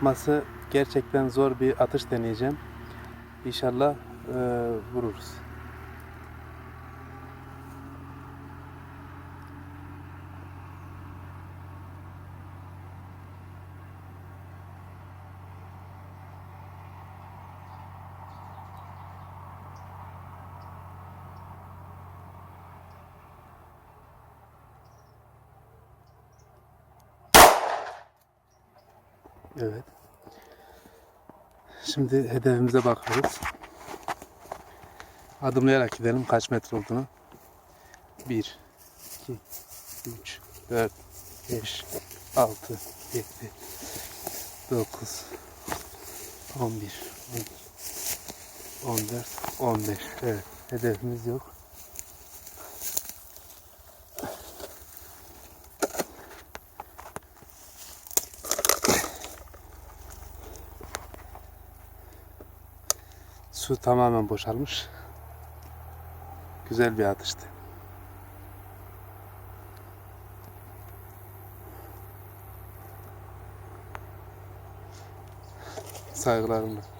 yapması gerçekten zor bir atış deneyeceğim. İnşallah e, vururuz. Evet. Şimdi hedefimize bakıyoruz. Adımlayarak gidelim kaç metre olduğunu. 1, 2, 3, 4, 5, 6, 7, 9, 11, 12, 14, 15. Evet, hedefimiz yok. Su tamamen boşalmış. Güzel bir atıştı. Saygılarımla.